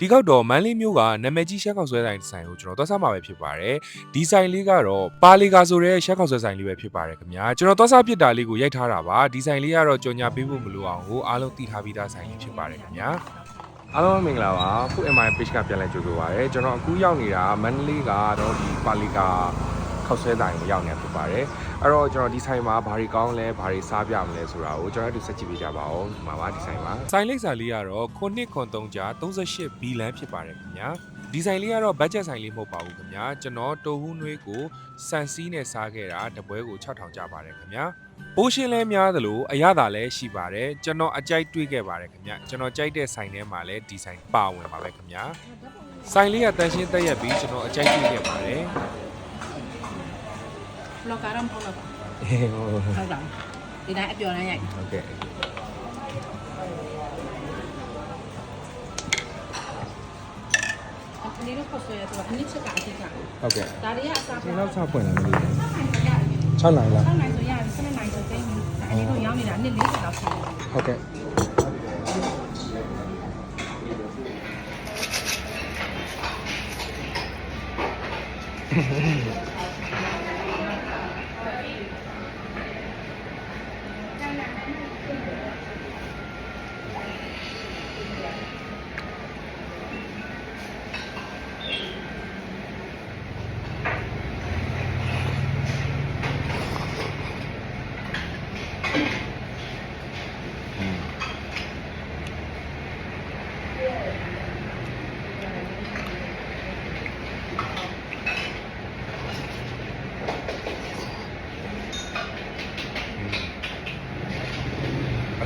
ဒီကောက်တော့မန်းလေးမျိုးကနာမည်ကြီးရှက်ခောက်ဆွဲဆိုင်ဆိုင်ကိုကျွန်တော်သွားစားမှာပဲဖြစ်ပါတယ်ဒီဆိုင်လေးကတော့ပါလီကာဆိုတဲ့ရှက်ခောက်ဆွဲဆိုင်လေးပဲဖြစ်ပါတယ်ခင်ဗျာကျွန်တော်သွားစားပြစ်တာလေးကိုရိုက်ထားတာပါဒီဆိုင်လေးကတော့ကြော်ညာပေးဖို့မလိုအောင်ဟိုအားလုံးတည်ထားပြီးသားဆိုင်လေးဖြစ်ပါတယ်ခင်ဗျာအားလုံးမင်္ဂလာပါ Food and My Page ကပြန်လဲကြိုဆိုပါရစေကျွန်တော်အခုရောက်နေတာမန္တလေးကတော့ဒီပါလီကာ ခောက်ဆွဲတိုင်းကိုရောက်နေတာဖြစ်ပါတယ်အဲ့တော့ကျွန်တော်ဒီဆိုင်မှာဘာတွေကောင်းလဲဘာတွေစားပြမလဲဆိုတာကိုကျွန်တော်တို့ဆက်ကြည့်ပေးကြပါဦးဒီမှာပါဒီဆိုင်ပါဆိုင်လိပ်စာလေးကတော့ခုနှစ်ခွန်3ကြာ38ဘီလန်ဖြစ်ပါတယ်ခင်ဗျာဒီဆိုင်လေးကတော့ budget ဆိုင်လေးမဟုတ်ပါဘူးခင်ဗျာကျွန်တော်တိုဟူးနွေးကိုစန်စီးနဲ့စားခဲ့တာတပွဲကို6000ကျပါတယ်ခင်ဗျာပိုးရှင်းလဲများသလိုအရသာလည်းရှိပါတယ်ကျွန်တော်အကြိုက်တွေ့ခဲ့ပါတယ်ခင်ဗျကျွန်တော်ကြိုက်တဲ့ဆိုင်ထဲမှာလည်းဒီဆိုင်ပါဝင်ပါပဲခင်ဗျဆိုင်လေးကတန်ရှင်းတက်ရက်ပြီးကျွန်တော်အကြိုက်တွေ့ခဲ့ပါတယ် lo karam không được không rộng thì đã ép vô này nhảy ok Ok. 다리야 싸. 제가 사 보이는 거. 천 원이라. 천 원이야. 천 원이 저기. 아니도 양이 안 내리 나왔어. 오케이. Okay.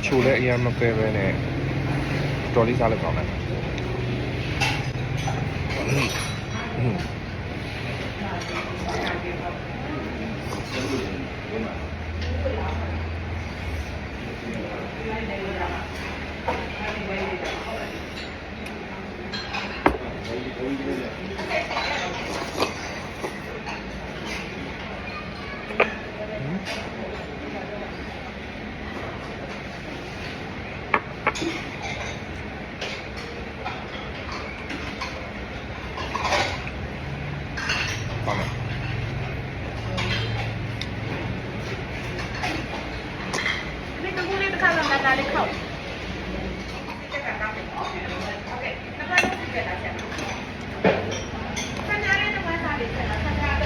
အနည်းတော့ရောင်းနေတာအနည်း40လောက်ရှိတယ် ဟုတ်ကဲ့အချိုလည်းအရင်မပဲပဲနဲ့တော်လေးစားလိုက်ပါမယ်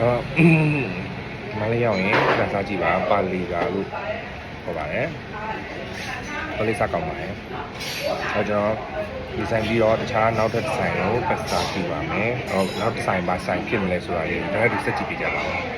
အော်မလေးရောက်ရင်စမ်းစားကြည့်ပါပါလီကာလို့ခေါ်ပါတယ်ပါလီစားကောင်းပါတယ်အဲကျွန်တော်ဒီဆိုင်ပြီးတော့တခြားနောက်ထပ်ဒီဇိုင်းကိုပတ်စားကြည့်ပါမယ်ဟောနောက်ဒီဇိုင်းပါဆိုင်ဖြစ်မလဲဆိုတာလေးဒါလည်းဒီစက်ကြည့်ပြကြပါဦး